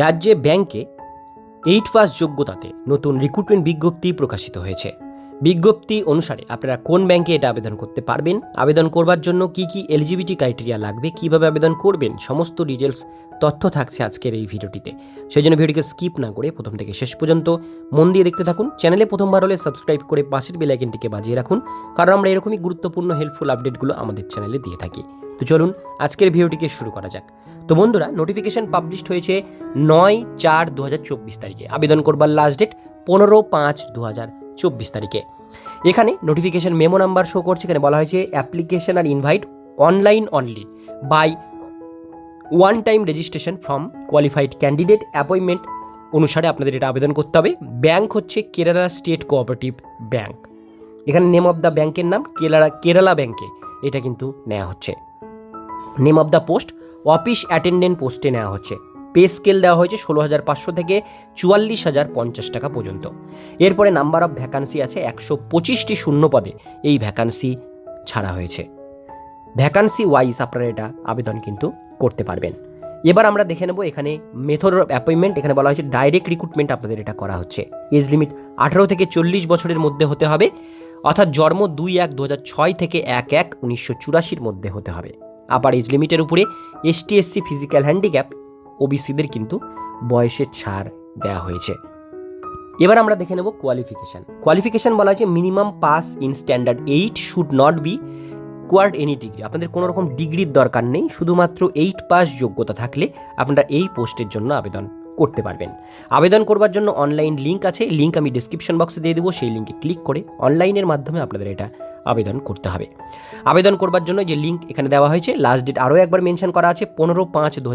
রাজ্যে ব্যাংকে eight pass যোগ্যতাতে নতুন রিক্রুটমেন্ট বিজ্ঞপ্তি প্রকাশিত হয়েছে। বিজ্ঞপ্তি অনুসারে আপনারা কোন ব্যাংকে এটা আবেদন করতে পারবেন, আবেদন করবার জন্য কি কি এলিজিবিলিটি ক্রাইটেরিয়া লাগবে, কীভাবে আবেদন করবেন, সমস্ত ডিটেলস তথ্য থাকছে আজকের এই ভিডিওটিতে। সেই জন্য ভিডিওকে স্কিপ না করে প্রথম থেকে শেষ পর্যন্ত মন দিয়ে দেখতে থাকুন। চ্যানেলে প্রথমবার হলে সাবস্ক্রাইব করে পাশের বেল আইকনটিকে বাজিয়ে রাখুন, কারণ আমরা এরকমই গুরুত্বপূর্ণ হেল্পফুল আপডেটগুলো আমাদের চ্যানেলে দিয়ে থাকি। তো চলুন আজকের ভিডিওটিকে শুরু করা যাক। তো বন্ধুরা নোটিফিকেশন পাবলিশড হয়েছে নয় চার দু তারিখে। আবেদন করবার লাস্ট ডেট পনেরো পাঁচ দু হাজার চব্বিশ তারিখে। এখানে নোটিফিকেশন মেমো নাম্বার শো করছে। এখানে বলা হয়েছে application are invite online only by one time registration from qualified candidate appointment অনুসারে আপনাদের এটা আবেদন করতে হবে। ব্যাংক হচ্ছে কেরালা স্টেট কোঅপারেটিভ ব্যাংক এখানে নেম অফ দ্য ব্যাংকের নাম কেরালা কেরালা ব্যাংকে এটা কিন্তু নেওয়া হচ্ছে। Name of the post office attendant পোস্টে নেওয়া হচ্ছে। পে স্কেল দেওয়া হয়েছে ষোলো হাজার পাঁচশো থেকে চুয়াল্লিশ হাজার পঞ্চাশ টাকা পর্যন্ত। এরপরে নাম্বার অফ ভ্যাকান্সি আছে একশো পঁচিশটি শূন্য পদে। এই ভ্যাকান্সি ছাড়া হয়েছে। ভ্যাকান্সি ওয়াইজ আপনারা এটা আবেদন কিন্তু করতে পারবেন। এবার আমরা দেখে নেব এখানে মেথড অফ অ্যাপয়েন্টমেন্ট এখানে বলা হয়েছে ডাইরেক্ট রিক্রুটমেন্ট আপনাদের এটা করা হচ্ছে। এজ লিমিট আঠারো থেকে চল্লিশ বছরের মধ্যে হতে হবে, অর্থাৎ জন্ম দুই এক দু থেকে এক এক উনিশশো চুরাশির মধ্যে হতে হবে। আবার এজ লিমিটের উপরে এসটি এসসি ফিজিক্যাল হ্যান্ডিক্যাপ ওবিসিদের কিন্তু বয়সের ছাড় দেওয়া হয়েছে। এবার আমরা দেখে নেব কোয়ালিফিকেশান। কোয়ালিফিকেশান বলা হয়েছে minimum pass in standard eight should not be acquired any degree. আপনাদের কোনো রকম ডিগ্রির দরকার নেই, শুধুমাত্র এইট পাস যোগ্যতা থাকলে আপনারা এই পোস্টের জন্য আবেদন করতে পারবেন। আবেদন করবার জন্য অনলাইন লিঙ্ক আছে লিঙ্ক আমি ডিসক্রিপশন বক্সে দিয়ে দেবো, সেই লিঙ্কে ক্লিক করে অনলাইনের মাধ্যমে আপনাদের এটা আবেদন করতে হবে। আবেদন করবার জন্য যে লিঙ্ক এখানে দেওয়া হয়েছে লাস্ট ডেট আরও একবার মেনশন করা আছে, পনেরো পাঁচ দু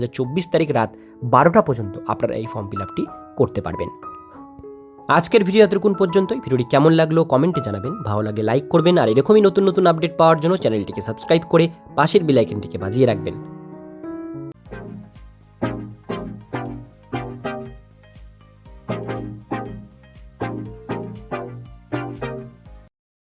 তারিখ রাত বারোটা পর্যন্ত আপনারা এই ফর্ম ফিল আপটি করতে পারবেন। আজকের ভিডিও এতটুকুন পর্যন্তই। ভিডিওটি কেমন লাগল কমেন্টে জানাবেন। ভালো লাগে লাইক করবেন। আর এরকমই নতুন নতুন আপডেট পাওয়ার জন্য চ্যানেলটিকে সাবস্ক্রাইব করে পাশের বিলাইকেনটিকে বাজিয়ে রাখবেন।